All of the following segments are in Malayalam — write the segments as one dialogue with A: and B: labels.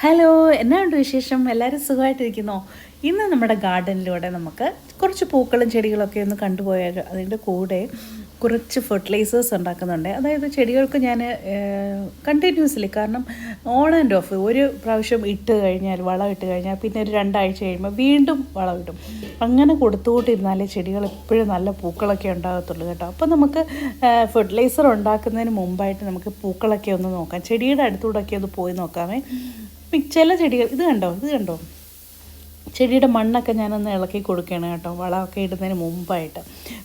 A: ഹലോ എന്നാണ്ട് വിശേഷം? എല്ലാവരും സുഖമായിട്ടിരിക്കുന്നോ? ഇന്ന് നമ്മുടെ ഗാർഡനിലൂടെ നമുക്ക് കുറച്ച് പൂക്കളും ചെടികളൊക്കെ ഒന്ന് കണ്ടുപോയാൽ അതിന്റെ കൂടെ കുറച്ച് ഫെർട്ടിലൈസേഴ്സ് ഉണ്ടാക്കുന്നുണ്ട്. അതായത് ചെടികൾക്ക് ഞാൻ കണ്ടിന്യൂസ്ലി കാരണം ഓൺ ആൻഡ് ഓഫ് ഒരു പ്രാവശ്യം ഇട്ട് കഴിഞ്ഞാൽ വളം ഇട്ട് കഴിഞ്ഞാൽ പിന്നെ ഒരു രണ്ടാഴ്ച കഴിയുമ്പോൾ വീണ്ടും വളം ഇടും. അങ്ങനെ കൊടുത്തുകൊണ്ടിരുന്നാലേ ചെടികൾ എപ്പോഴും നല്ല പൂക്കളൊക്കെ ഉണ്ടാകത്തുള്ളൂ കേട്ടോ. അപ്പോൾ നമുക്ക് ഫെർട്ടിലൈസർ ഉണ്ടാക്കുന്നതിന് മുമ്പായിട്ട് നമുക്ക് പൂക്കളൊക്കെ ഒന്ന് നോക്കാം. ചെടിയുടെ അടുത്തൂടെയൊക്കെ ഒന്ന് പോയി നോക്കാമേ. ചില ചെടികൾ ഇത് കണ്ടോ ഇത് കണ്ടോ? ചെടിയുടെ മണ്ണൊക്കെ ഞാനൊന്ന് ഇളക്കി കൊടുക്കുകയാണ് കേട്ടോ വളമൊക്കെ ഇടുന്നതിന് മുമ്പായിട്ട്.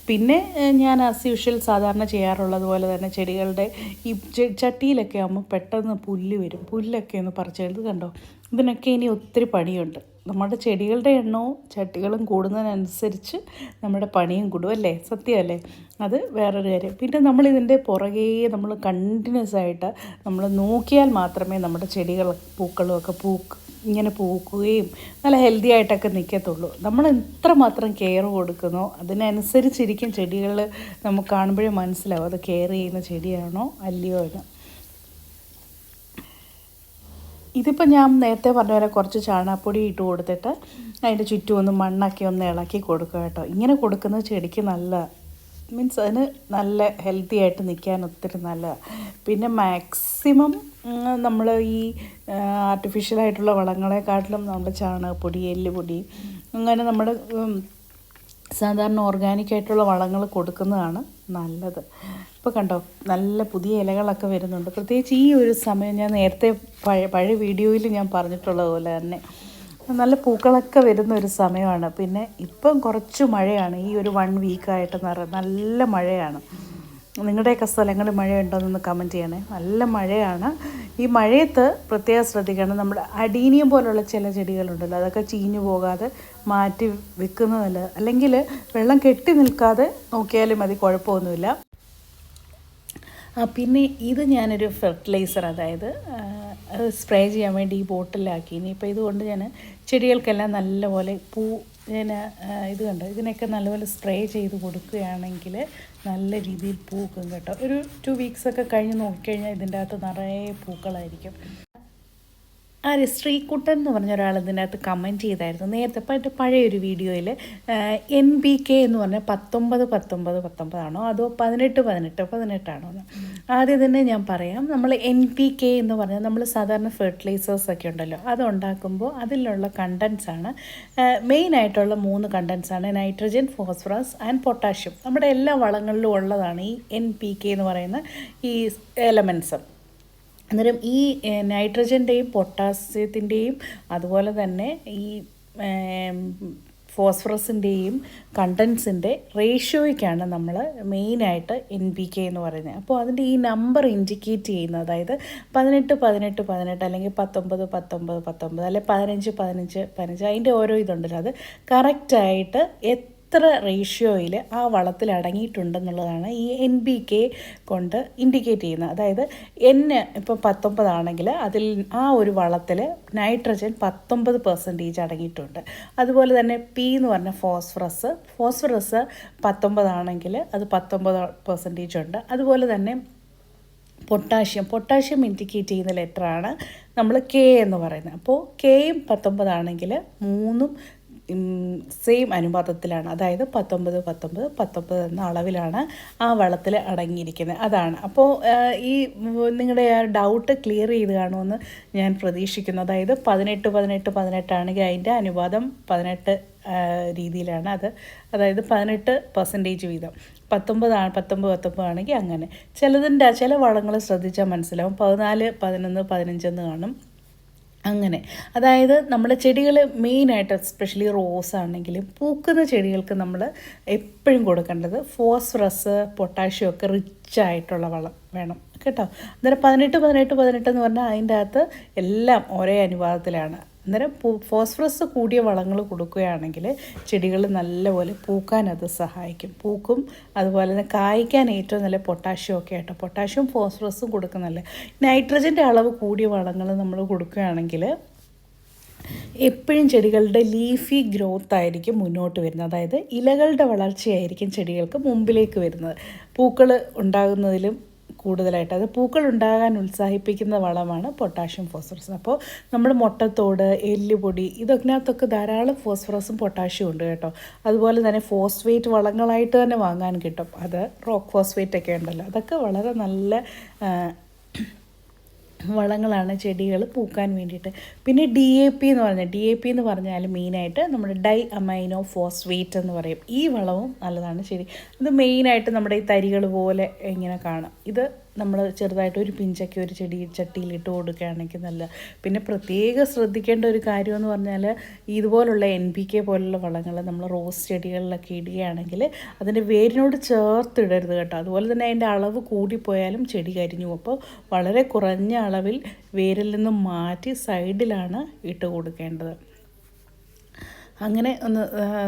A: പിന്നെ ഞാൻ ആസ് യൂഷ്വൽ സാധാരണ ചെയ്യാറുള്ളത് പോലെ തന്നെ ചെടികളുടെ ഈ ചട്ടിയിലൊക്കെ ആകുമ്പോൾ പെട്ടെന്ന് പുല്ല് വരും. പുല്ലൊക്കെ ഒന്ന് പറിച്ചെടുത്ത് കണ്ടോ? ഇതിനൊക്കെ ഇനി ഒത്തിരി പണിയുണ്ട്. നമ്മുടെ ചെടികളുടെ എണ്ണവും ചട്ടികളും കൂടുന്നതിനനുസരിച്ച് നമ്മുടെ പണിയും കൂടും അല്ലേ? സത്യമല്ലേ? അത് വേറൊരു കാര്യം. പിന്നെ നമ്മൾ ഇതിന്റെ പുറകെ നമ്മൾ കണ്ടിന്യൂസ് ആയിട്ട് നമ്മൾ നോക്കിയാൽ മാത്രമേ നമ്മുടെ ചെടികൾ പൂക്കളും ഒക്കെ പൂക്ക് ഇങ്ങനെ പൂക്കുകയും നല്ല ഹെൽത്തി ആയിട്ടൊക്കെ നിൽക്കത്തുള്ളൂ. നമ്മൾ എത്രമാത്രം കെയർ കൊടുക്കുന്നോ അതിനനുസരിച്ചിരിക്കും ചെടികൾ നമുക്ക് കാണുമ്പോഴേ മനസ്സിലാവും. അത് കെയർ ചെയ്യുന്ന ചെടിയാണോ അല്ലയോ എന്ന്. ഇതിപ്പോൾ ഞാൻ നേരത്തെ പറഞ്ഞ പോലെ കുറച്ച് ചാണകപ്പൊടി ഇട്ട് കൊടുത്തിട്ട് അതിന്റെ ചുറ്റും ഒന്ന് മണ്ണാക്കി ഒന്ന് ഇളക്കി കൊടുക്കുക കേട്ടോ. ഇങ്ങനെ കൊടുക്കുന്ന ചെടിക്ക് നല്ല മീൻസ് അതിന് നല്ല ഹെൽത്തി ആയിട്ട് നിൽക്കാൻ ഒത്തിരി നല്ല. പിന്നെ മാക്സിമം നമ്മൾ ഈ ആർട്ടിഫിഷ്യലായിട്ടുള്ള വളങ്ങളെക്കാട്ടിലും നമ്മുടെ ചാണകപ്പൊടി എല്ലുപൊടി അങ്ങനെ നമ്മുടെ സാധാരണ ഓർഗാനിക് ആയിട്ടുള്ള വളങ്ങൾ കൊടുക്കുന്നതാണ് നല്ലത്. ഇപ്പോൾ കണ്ടോ നല്ല പുതിയ ഇലകളൊക്കെ വരുന്നുണ്ട്. പ്രത്യേകിച്ച് ഈ ഒരു സമയം ഞാൻ നേരത്തെ പഴയ പഴയ വീഡിയോയിൽ ഞാൻ പറഞ്ഞിട്ടുള്ളതുപോലെ തന്നെ നല്ല പൂക്കളൊക്കെ വരുന്ന ഒരു സമയമാണ്. പിന്നെ ഇപ്പം കുറച്ച് മഴയാണ്. ഈ ഒരു വൺ വീക്കായിട്ട് പറയുന്നത് നല്ല മഴയാണ്. നിങ്ങളുടെയൊക്കെ സ്ഥലങ്ങളിൽ മഴയുണ്ടോയെന്ന് കമന്റ് ചെയ്യണേ. നല്ല മഴയാണ്. ഈ മഴയത്ത് പ്രത്യേകം ശ്രദ്ധിക്കണം. നമ്മുടെ അടീനിയം പോലുള്ള ചില ചെടികളുണ്ടല്ലോ അതൊക്കെ ചീഞ്ഞു പോകാതെ മാറ്റി വെക്കുന്നതല്ല. അല്ലെങ്കിൽ വെള്ളം കെട്ടി നിൽക്കാതെ നോക്കിയാലും മതി കുഴപ്പമൊന്നുമില്ല. പിന്നെ ഇത് ഞാനൊരു ഫെർട്ടിലൈസർ അതായത് സ്പ്രേ ചെയ്യാൻ വേണ്ടി ഈ ബോട്ടിലാക്കി ഇനിയിപ്പോൾ ഇതുകൊണ്ട് ഞാൻ ചെടികൾക്കെല്ലാം നല്ലപോലെ പൂ ഞാൻ ഇത് കണ്ട്? ഇതിനൊക്കെ നല്ലപോലെ സ്പ്രേ ചെയ്ത് കൊടുക്കുകയാണെങ്കിൽ നല്ല രീതിയിൽ പൂക്കും കേട്ടോ. ഒരു ടു വീക്സൊക്കെ കഴിഞ്ഞ് നോക്കിക്കഴിഞ്ഞാൽ ഇതിന്റെ അകത്ത് നിറയെ പൂക്കളായിരിക്കും. ആര് ശ്രീകുട്ടൻ എന്ന് പറഞ്ഞ ഒരാൾ ഇതിനകത്ത് കമന്റ് ചെയ്തായിരുന്നു. നേരത്തെ പറ്റ പഴയൊരു വീഡിയോയിൽ എൻ ബി കെ എന്ന് പറഞ്ഞാൽ പത്തൊമ്പത് പത്തൊമ്പത് പത്തൊമ്പതാണോ? അതോ പതിനെട്ട് പതിനെട്ട് പതിനെട്ടാണോ എന്ന്. ആദ്യം തന്നെ ഞാൻ പറയാം നമ്മൾ എൻ പി കെ എന്ന് പറഞ്ഞാൽ നമ്മൾ സാധാരണ ഫെർട്ടിലൈസേഴ്സ് ഒക്കെ ഉണ്ടല്ലോ അത് ഉണ്ടാക്കുമ്പോൾ അതിലുള്ള കണ്ടൻസാണ് ആയിട്ടുള്ള മൂന്ന് കണ്ടൻസാണ് നൈട്രജൻ ഫോസ്ഫറസ് ആൻഡ് പൊട്ടാഷ്യം നമ്മുടെ എല്ലാ വളങ്ങളിലും ഉള്ളതാണ് ഈ എൻ പി കെ എന്ന് പറയുന്ന ഈ എലമെൻസ് അന്നേരം ഈ നൈട്രജന്റെയും പൊട്ടാസ്യത്തിന്റെയും അതുപോലെ തന്നെ ഈ ഫോസ്ഫറസിന്റെയും കണ്ടൻസിന്റെ റേഷ്യോയ്ക്കാണ് നമ്മൾ മെയിനായിട്ട് എൻ പി കെ എന്ന് പറയുന്നത്. അപ്പോൾ അതിന്റെ ഈ നമ്പർ ഇൻഡിക്കേറ്റ് ചെയ്യുന്നത് അതായത് പതിനെട്ട് പതിനെട്ട് പതിനെട്ട് അല്ലെങ്കിൽ പത്തൊമ്പത് പത്തൊമ്പത് പത്തൊമ്പത് അല്ലെങ്കിൽ പതിനഞ്ച് പതിനഞ്ച് പതിനഞ്ച് അതിന്റെ ഓരോ ഇതുണ്ടല്ലോ. അത് കറക്റ്റായിട്ട് എത്ര റേഷ്യോയിൽ ആ വളത്തിൽ അടങ്ങിയിട്ടുണ്ടെന്നുള്ളതാണ് ഈ എൻ ബി കെ കൊണ്ട് ഇൻഡിക്കേറ്റ് ചെയ്യുന്നത്. അതായത് എൻ ഇപ്പോൾ പത്തൊമ്പതാണെങ്കിൽ അതിൽ ആ ഒരു വളത്തിൽ നൈട്രജൻ പത്തൊമ്പത് പെർസെന്റേജ് അടങ്ങിയിട്ടുണ്ട്. അതുപോലെ തന്നെ പി എന്ന് പറഞ്ഞ ഫോസ്ഫറസ് ഫോസ്ഫറസ് പത്തൊമ്പതാണെങ്കിൽ അത് പത്തൊമ്പത് പെർസെന്റേജ് ഉണ്ട്. അതുപോലെ തന്നെ പൊട്ടാഷ്യം പൊട്ടാഷ്യം ഇൻഡിക്കേറ്റ് ചെയ്യുന്ന ലെറ്ററാണ് നമ്മൾ കെ എന്ന് പറയുന്നത്. അപ്പോൾ കെയും പത്തൊമ്പതാണെങ്കിൽ മൂന്നും സെയിം അനുപാതത്തിലാണ്. അതായത് പത്തൊമ്പത് പത്തൊമ്പത് പത്തൊമ്പത് എന്ന അളവിലാണ് ആ വളത്തിൽ അടങ്ങിയിരിക്കുന്നത്. അതാണ്. അപ്പോൾ ഈ നിങ്ങളുടെ ആ ഡൗട്ട് ക്ലിയർ ചെയ്ത് കാണുമെന്ന് ഞാൻ പ്രതീക്ഷിക്കുന്നു. അതായത് പതിനെട്ട് പതിനെട്ട് പതിനെട്ടാണെങ്കിൽ അതിന്റെ അനുപാതം പതിനെട്ട് രീതിയിലാണ് അത്. അതായത് പതിനെട്ട് പെർസെന്റേജ് വീതം. പത്തൊമ്പതാണ് പത്തൊമ്പത് പത്തൊമ്പത് ആണെങ്കിൽ അങ്ങനെ. ചിലതിന്റെ ചില വളങ്ങൾ ശ്രദ്ധിച്ചാൽ മനസ്സിലാവും. പതിനാല് പതിനൊന്ന് പതിനഞ്ചെന്ന് കാണും. അങ്ങനെ. അതായത് നമ്മുടെ ചെടികൾ മെയിനായിട്ട് എസ്പെഷ്യലി റോസ് ആണെങ്കിലും പൂക്കുന്ന ചെടികൾക്ക് നമ്മൾ എപ്പോഴും കൊടുക്കേണ്ടത് ഫോസ്ഫറസ് പൊട്ടാഷ്യം ഒക്കെ റിച്ച് ആയിട്ടുള്ള വളം വേണം. കേട്ടോ? അന്നേരം പതിനെട്ട് പതിനെട്ട് പതിനെട്ട് എന്ന് പറഞ്ഞാൽ അതിന്റെ അകത്ത് എല്ലാം ഒരേ അനുപാതത്തിലാണ്. അന്നേരം പൂ ഫോസ്ഫറസ് കൂടിയ വളങ്ങൾ കൊടുക്കുകയാണെങ്കിൽ ചെടികൾ നല്ലപോലെ പൂക്കാൻ അത് സഹായിക്കും. പൂക്കും അതുപോലെ തന്നെ കായ്ക്കാൻ ഏറ്റവും നല്ല പൊട്ടാഷ്യം ഒക്കെ ആയിട്ട് പൊട്ടാഷ്യം ഫോസ്ഫറസും കൊടുക്കുന്നല്ലേ നൈട്രജന്റെ അളവ് കൂടിയ വളങ്ങൾ നമ്മൾ കൊടുക്കുകയാണെങ്കിൽ എപ്പോഴും ചെടികളുടെ ലീഫി ഗ്രോത്ത് ആയിരിക്കും മുന്നോട്ട് വരുന്നത്. അതായത് ഇലകളുടെ വളർച്ചയായിരിക്കും ചെടികൾക്ക് മുമ്പിലേക്ക് വരുന്നത്. പൂക്കൾ ഉണ്ടാകുന്നതിലും കൂടുതലായിട്ട്. അത് പൂക്കൾ ഉണ്ടാകാൻ ഉത്സാഹിപ്പിക്കുന്ന വളമാണ് പൊട്ടാഷ്യം ഫോസ്ഫറസ്. അപ്പോൾ നമ്മൾ മുട്ടത്തോട് എല്ലുപൊടി ഇതൊക്കെ ധാരാളം ഫോസ്ഫറസും പൊട്ടാഷ്യവും ഉണ്ട് കേട്ടോ. അതുപോലെ തന്നെ ഫോസ്ഫേറ്റ് വളങ്ങളായിട്ട് തന്നെ വാങ്ങാൻ കിട്ടും. അത് റോക്ക് ഫോസ്ഫേറ്റ് ഒക്കെ ഉണ്ടല്ലോ. അതൊക്കെ വളരെ നല്ല വളങ്ങളാണ് ചെടികൾ പൂക്കാൻ വേണ്ടിയിട്ട്. പിന്നെ ഡി എ പി എന്ന് പറഞ്ഞാൽ ഡി എ പി എന്ന് പറഞ്ഞാൽ മെയിനായിട്ട് നമ്മുടെ ഡൈ അമൈനോ ഫോസ്ഫേറ്റ് എന്ന് പറയും. ഈ വളവും നല്ലതാണ് ശരി. ഇത് മെയിനായിട്ട് നമ്മുടെ ഈ തരികൾ പോലെ ഇങ്ങനെ കാണാം. ഇത് നമ്മൾ ചെറുതായിട്ട് ഒരു പിഞ്ചൊക്കെ ഒരു ചെടി ചട്ടിയിലിട്ട് കൊടുക്കുകയാണെങ്കിൽ നല്ല പിന്നെ പ്രത്യേകം ശ്രദ്ധിക്കേണ്ട ഒരു കാര്യം എന്ന് പറഞ്ഞാൽ ഇതുപോലുള്ള എൻ പി കെ പോലുള്ള വളങ്ങൾ നമ്മൾ റോസ് ചെടികളിലൊക്കെ ഇടുകയാണെങ്കിൽ അതിന്റെ വേരിനോട് ചേർത്തിടരുത് കേട്ടോ. അതുപോലെ തന്നെ അതിന്റെ അളവ് കൂടിപ്പോയാലും ചെടി കരിഞ്ഞു അപ്പോൾ വളരെ കുറഞ്ഞ അളവിൽ വേരിൽ നിന്ന് മാറ്റി സൈഡിലാണ് ഇട്ട് കൊടുക്കേണ്ടത്. അങ്ങനെ ഒന്ന്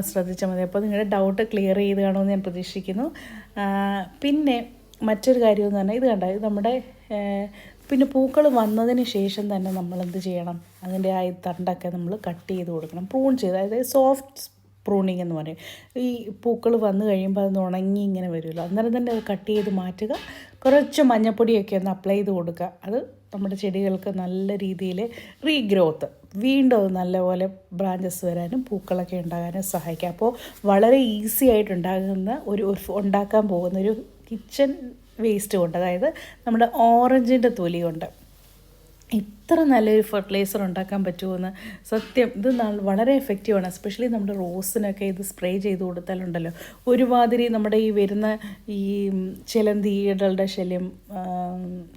A: ശ്രദ്ധിച്ചാൽ മതി. അപ്പോൾ നിങ്ങളുടെ ഡൗട്ട് ക്ലിയർ ചെയ്ത് കാണുമെന്ന് ഞാൻ പ്രതീക്ഷിക്കുന്നു. പിന്നെ മറ്റൊരു കാര്യം എന്ന് പറഞ്ഞാൽ ഇത് കണ്ട? ഇത് നമ്മുടെ പിന്നെ പൂക്കൾ വന്നതിന് ശേഷം തന്നെ നമ്മൾ എന്ത് ചെയ്യണം? അതിന്റെ ആ തണ്ടൊക്കെ നമ്മൾ കട്ട് ചെയ്ത് കൊടുക്കണം. പ്രൂൺ ചെയ്ത് അതായത് സോഫ്റ്റ് പ്രൂണിങ് എന്ന് പറയും. ഈ പൂക്കൾ വന്നു കഴിയുമ്പോൾ അത് ഉണങ്ങി ഇങ്ങനെ വരുമല്ലോ. അന്നേരം തന്നെ അത് കട്ട് ചെയ്ത് മാറ്റുക. കുറച്ച് മഞ്ഞപ്പൊടിയൊക്കെ ഒന്ന് അപ്ലൈ ചെയ്ത് കൊടുക്കുക. അത് നമ്മുടെ ചെടികൾക്ക് നല്ല രീതിയിൽ റീഗ്രോത്ത് വീണ്ടും അത് നല്ലപോലെ ബ്രാഞ്ചസ് വരാനും പൂക്കളൊക്കെ ഉണ്ടാകാനും സഹായിക്കും. അപ്പോൾ വളരെ ഈസി ആയിട്ട് ഉണ്ടാകുന്ന ഒരു ഉണ്ടാക്കാൻ പോകുന്ന ഒരു കിച്ചൺ വേസ്റ്റ് കൊണ്ട് അതായത് നമ്മുടെ ഓറഞ്ചിന്റെ തൊലി കൊണ്ട് ഇത്ര നല്ലൊരു ഫെർട്ടിലൈസർ ഉണ്ടാക്കാൻ പറ്റുമെന്ന് സത്യം ഇത് വളരെ എഫക്റ്റീവാണ് എസ്പെഷ്യലി നമ്മുടെ റോസിനൊക്കെ ഇത് സ്പ്രേ ചെയ്ത് കൊടുത്താലുണ്ടല്ലോ. ഒരുമാതിരി നമ്മുടെ ഈ വരുന്ന ഈ ചിലന്തികളുടെ ശല്യം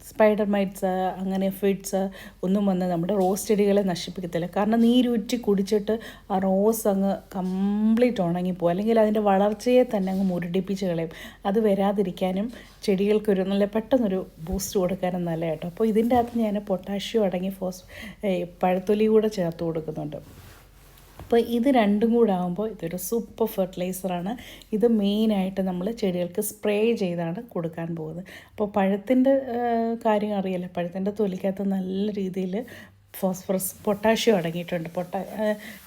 A: സ്പൈഡർ മൈറ്റ്സ് അങ്ങനെ ഫിഡ്സ് ഒന്നും വന്ന് നമ്മുടെ റോസ് ചെടികളെ നശിപ്പിക്കത്തില്ല. കാരണം നീരൂറ്റി കുടിച്ചിട്ട് ആ റോസ് അങ്ങ് കംപ്ലീറ്റ് ഉണങ്ങിപ്പോകും അല്ലെങ്കിൽ അതിന്റെ വളർച്ചയെ തന്നെ അങ്ങ് മുരടിപ്പിച്ച് കളയും. അത് വരാതിരിക്കാനും ചെടികൾക്കൊരു നല്ല പെട്ടെന്നൊരു ബൂസ്റ്റ് കൊടുക്കാനും നല്ല കേട്ടോ അപ്പോൾ ഇതിന്റെ അകത്ത് ഞാൻ പൊട്ടാഷ്യം അടങ്ങി ഫോസ് ഏ, പഴത്തൊലി കൂടെ ചേർത്ത് കൊടുക്കുന്നുണ്ട്. അപ്പോൾ ഇത് രണ്ടും കൂടെ ആകുമ്പോൾ ഇതൊരു സൂപ്പർ ഫെർട്ടിലൈസറാണ് ഇത് മെയിനായിട്ട് നമ്മൾ ചെടികൾക്ക് സ്പ്രേ ചെയ്താണ് കൊടുക്കാൻ പോകുന്നത്. അപ്പോൾ പഴത്തിന്റെ കാര്യം അറിയില്ല. പഴത്തിന്റെ തൊലിക്കകത്ത് നല്ല രീതിയിൽ ഫോസ്ഫറസ് പൊട്ടാഷ്യം അടങ്ങിയിട്ടുണ്ട്. പൊട്ട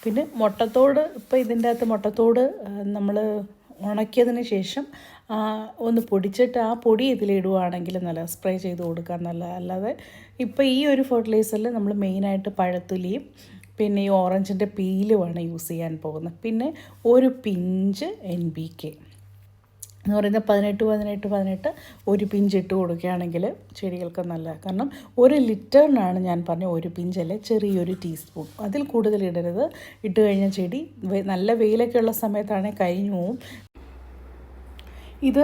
A: പിന്നെ മുട്ടത്തോട് ഇപ്പോൾ ഇതിന്റെ അകത്ത് മുട്ടത്തോട് നമ്മൾ ഉണക്കിയതിന് ശേഷം ഒന്ന് പൊടിച്ചിട്ട് ആ പൊടി ഇതിലിടുവാണെങ്കിൽ നല്ല സ്പ്രേ ചെയ്ത് കൊടുക്കാൻ നല്ല അല്ലാതെ ഇപ്പോൾ ഈ ഒരു ഫെർട്ടിലൈസറിൽ നമ്മൾ മെയിനായിട്ട് പഴത്തൊലിയും പിന്നെ ഈ ഓറഞ്ചിന്റെ പീലുമാണ് യൂസ് ചെയ്യാൻ പോകുന്നത്. പിന്നെ ഒരു പിഞ്ച് എൻ ബി കെ എന്ന് പറയുന്നത് പതിനെട്ട് പതിനെട്ട് പതിനെട്ട് ഒരു പിഞ്ച് ഇട്ട് കൊടുക്കുകയാണെങ്കിൽ ചെടികൾക്ക് നല്ല കാരണം ഒരു ലിറ്ററിനാണ് ഞാൻ പറഞ്ഞ ഒരു പിഞ്ചല്ലേ ചെറിയൊരു ടീസ്പൂൺ അതിൽ കൂടുതൽ ഇടരുത്. ഇട്ട് കഴിഞ്ഞ ചെടി നല്ല വെയിലൊക്കെ ഉള്ള സമയത്താണെങ്കിൽ കരിഞ്ഞു പോവും. ഇത്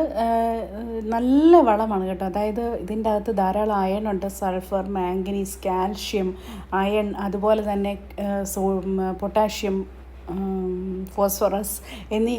A: നല്ല വളമാണ് കേട്ടോ. അതായത് ഇതിന്റെ അകത്ത് ധാരാളം അയൺ ഉണ്ട്. സൾഫർ മാംഗനീസ് കാൽഷ്യം അയൺ അതുപോലെ തന്നെ സോ പൊട്ടാഷ്യം ഫോസ്ഫറസ് എന്നീ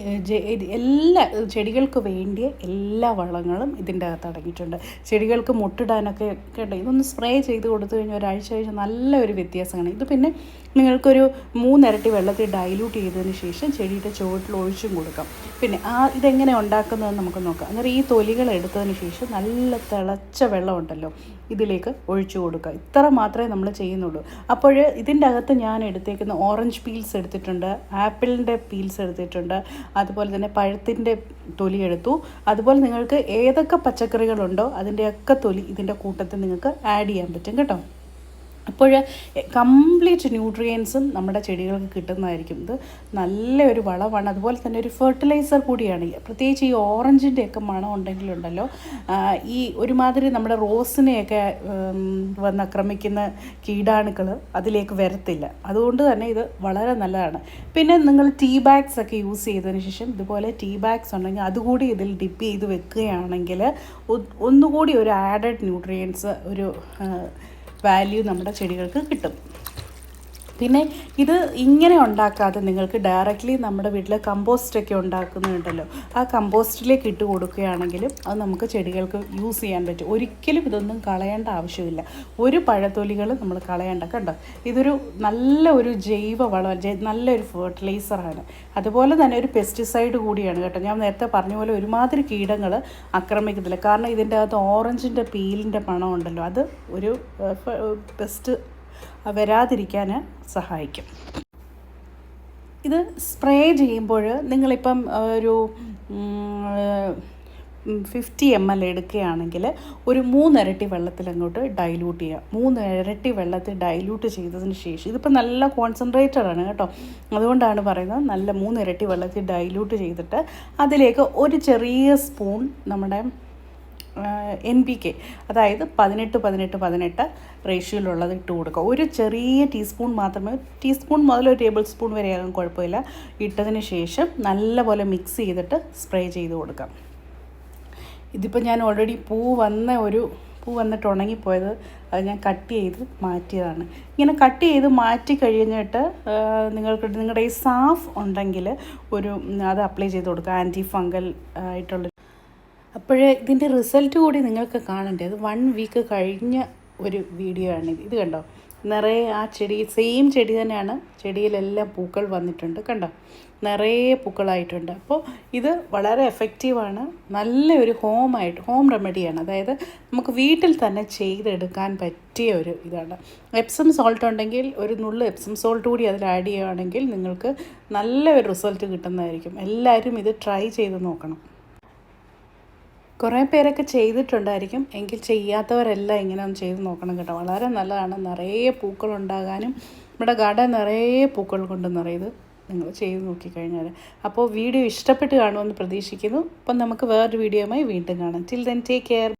A: എല്ലാ ചെടികൾക്ക് വേണ്ടിയ എല്ലാ വളങ്ങളും ഇതിന്റെ അകത്ത് അടങ്ങിയിട്ടുണ്ട്. ചെടികൾക്ക് മുട്ടിടാനൊക്കെ കേട്ടോ ഇതൊന്ന് സ്പ്രേ ചെയ്ത് കൊടുത്തു കഴിഞ്ഞാൽ ഒരാഴ്ച കഴിഞ്ഞ് നല്ലൊരു വ്യത്യാസമാണ്. ഇത് പിന്നെ നിങ്ങൾക്കൊരു മൂന്നിരട്ടി വെള്ളത്തിൽ ഡൈല്യൂട്ട് ചെയ്തതിന് ശേഷം ചെടിയുടെ ചുവട്ടിൽ ഒഴിച്ചും കൊടുക്കാം. പിന്നെ ആ ഇതെങ്ങനെ ഉണ്ടാക്കുന്നതെന്ന് നമുക്ക് നോക്കാം. അന്നേരം ഈ തൊലികൾ എടുത്തതിന് ശേഷം നല്ല തിളച്ച വെള്ളമുണ്ടല്ലോ. ഇതിലേക്ക് ഒഴിച്ചു കൊടുക്കുക. ഇത്ര മാത്രമേ നമ്മൾ ചെയ്യുന്നുള്ളൂ. അപ്പോൾ ഇതിന്റെ അകത്ത് ഞാൻ എടുത്തേക്കുന്ന ഓറഞ്ച് പീൽസ് എടുത്തിട്ടുണ്ട് ആപ്പിളിന്റെ പീൽസ് എടുത്തിട്ടുണ്ട് അതുപോലെ തന്നെ പഴത്തിന്റെ തൊലി എടുത്തു. അതുപോലെ നിങ്ങൾക്ക് ഏതൊക്കെ പച്ചക്കറികളുണ്ടോ അതിന്റെയൊക്കെ തൊലി ഇതിന്റെ കൂട്ടത്തിൽ നിങ്ങൾക്ക് ആഡ് ചെയ്യാൻ പറ്റും കേട്ടോ. അപ്പോൾ കംപ്ലീറ്റ് ന്യൂട്രിയൻസും നമ്മുടെ ചെടികൾക്ക് കിട്ടുന്നതായിരിക്കും. ഇത് നല്ലൊരു വളമാണ്. അതുപോലെ തന്നെ ഒരു ഫെർട്ടിലൈസർ കൂടിയാണ്. പ്രത്യേകിച്ച് ഈ ഓറഞ്ചിന്റെയൊക്കെ മണം ഉണ്ടെങ്കിലുണ്ടല്ലോ. ഈ ഒരുമാതിരി നമ്മുടെ റോസിനെയൊക്കെ വന്ന് ആക്രമിക്കുന്ന കീടാണുക്കൾ അതിലേക്ക് വരത്തില്ല. അതുകൊണ്ട് തന്നെ ഇത് വളരെ നല്ലതാണ്. പിന്നെ നിങ്ങൾ ടീ ബാഗ്സ് ഒക്കെ യൂസ് ചെയ്തതിന് ശേഷം ഇതുപോലെ ടീ ബാഗ്സ് ഉണ്ടെങ്കിൽ അതുകൂടി ഇതിൽ ഡിപ്പ് ചെയ്ത് വെക്കുകയാണെങ്കിൽ ഒന്നുകൂടി ഒരു ആഡഡ് ന്യൂട്രിയൻസ് ഒരു വാല്യൂ നമ്മുടെ ചെടികൾക്ക് കിട്ടും. പിന്നെ ഇത് ഇങ്ങനെ ഉണ്ടാക്കാതെ നിങ്ങൾക്ക് ഡയറക്റ്റ്ലി നമ്മുടെ വീട്ടിൽ കമ്പോസ്റ്റൊക്കെ ഉണ്ടാക്കുന്നുണ്ടല്ലോ. ആ കമ്പോസ്റ്റിലേക്ക് ഇട്ട് കൊടുക്കുകയാണെങ്കിലും അത് നമുക്ക് ചെടികൾക്ക് യൂസ് ചെയ്യാൻ പറ്റും. ഒരിക്കലും ഇതൊന്നും കളയേണ്ട ആവശ്യമില്ല. ഒരു പഴത്തൊലികൾ നമ്മൾ കളയേണ്ട. കണ്ടോ? ഇതൊരു നല്ല ഒരു ജൈവ വളം നല്ലൊരു ഫെർട്ടിലൈസറാണ് അതുപോലെ തന്നെ ഒരു പെസ്റ്റിസൈഡ് കൂടിയാണ് കേട്ടോ. ഞാൻ നേരത്തെ പറഞ്ഞ പോലെ ഒരുമാതിരി കീടങ്ങൾ ആക്രമിക്കത്തില്ല കാരണം ഇതിന്റെ അകത്ത് ഓറഞ്ചിന്റെ പീലിന്റെ മണം ഉണ്ടല്ലോ അത് ഒരു പെസ്റ്റ് വരാതിരിക്കാൻ സഹായിക്കും. ഇത് സ്പ്രേ ചെയ്യുമ്പോൾ നിങ്ങളിപ്പം ഒരു ഫിഫ്റ്റി എം എൽ എടുക്കുകയാണെങ്കിൽ ഒരു മൂന്നിരട്ടി വെള്ളത്തിൽ അങ്ങോട്ട് ഡൈല്യൂട്ട് ചെയ്യുക. മൂന്നിരട്ടി വെള്ളത്തിൽ ഡൈല്യൂട്ട് ചെയ്തതിന് ശേഷം ഇതിപ്പോൾ നല്ല കോൺസെൻട്രേറ്റഡ് ആണ് കേട്ടോ. അതുകൊണ്ടാണ് പറയുന്നത് നല്ല മൂന്നിരട്ടി വെള്ളത്തിൽ ഡൈല്യൂട്ട് ചെയ്തിട്ട് അതിലേക്ക് ഒരു ചെറിയ സ്പൂൺ നമ്മുടെ എൻ പി കെ അതായത് പതിനെട്ട് പതിനെട്ട് പതിനെട്ട് റേഷ്യോയിലുള്ളത് ഇട്ട് കൊടുക്കുക. ഒരു ചെറിയ ടീസ്പൂൺ മാത്രമേ ടീസ്പൂൺ മുതൽ ഒരു ടേബിൾ സ്പൂൺ വരെ ആകാൻ കുഴപ്പമില്ല. ഇട്ടതിന് ശേഷം നല്ലപോലെ മിക്സ് ചെയ്തിട്ട് സ്പ്രേ ചെയ്ത് കൊടുക്കാം. ഇതിപ്പോൾ ഞാൻ ഓൾറെഡി പൂ വന്ന ഒരു പൂ വന്നിട്ട് ഉണങ്ങിപ്പോയത് അത് ഞാൻ കട്ട് ചെയ്ത് മാറ്റിയതാണ്. ഇങ്ങനെ കട്ട് ചെയ്ത് മാറ്റി കഴിഞ്ഞിട്ട് നിങ്ങൾക്ക് നിങ്ങളുടെ ഈ സാഫ് ഉണ്ടെങ്കിൽ ഒരു അത് അപ്ലൈ ചെയ്ത് കൊടുക്കുക. ആന്റി ഫംഗൽ ആയിട്ടുള്ള അപ്പോഴേ ഇതിന്റെ റിസൾട്ട് കൂടി നിങ്ങൾക്ക് കാണണ്ടേ? അത് വൺ വീക്ക് കഴിഞ്ഞ ഒരു വീഡിയോ ആണ് ഇത്. കണ്ടോ? നിറയെ ആ ചെടി സെയിം ചെടി തന്നെയാണ്. ചെടിയിലെല്ലാം പൂക്കൾ വന്നിട്ടുണ്ട് കണ്ടോ? നിറയെ പൂക്കളായിട്ടുണ്ട്. അപ്പോൾ ഇത് വളരെ എഫക്റ്റീവാണ് നല്ലൊരു ഹോമായിട്ട് ഹോം റെമഡിയാണ് അതായത് നമുക്ക് വീട്ടിൽ തന്നെ ചെയ്തെടുക്കാൻ പറ്റിയ ഒരു ഇതാണ്. എപ്സം സോൾട്ട് ഉണ്ടെങ്കിൽ ഒരു നുള്ളു എപ്സം സോൾട്ട് കൂടി അതിൽ ആഡ് ചെയ്യുകയാണെങ്കിൽ നിങ്ങൾക്ക് നല്ലൊരു റിസൾട്ട് കിട്ടുന്നതായിരിക്കും. എല്ലാവരും ഇത് ട്രൈ ചെയ്ത് നോക്കണം. കുറേ പേരൊക്കെ ചെയ്തിട്ടുണ്ടായിരിക്കും. എങ്കിൽ ചെയ്യാത്തവരെല്ലാം ഇങ്ങനെ ഒന്ന് ചെയ്ത് നോക്കണം കേട്ടോ. വളരെ നല്ലതാണ്. നിറയെ പൂക്കൾ ഉണ്ടാകാനും നമ്മുടെ ഗാർഡൻ നിറയെ പൂക്കൾ കൊണ്ട് നിറയത് നിങ്ങൾ ചെയ്ത് നോക്കിക്കഴിഞ്ഞാൽ അപ്പോൾ വീഡിയോ ഇഷ്ടപ്പെട്ട് കാണുമെന്ന് പ്രതീക്ഷിക്കുന്നു. അപ്പം നമുക്ക് വേറൊരു വീഡിയോയുമായി വീണ്ടും കാണാം. Till then take care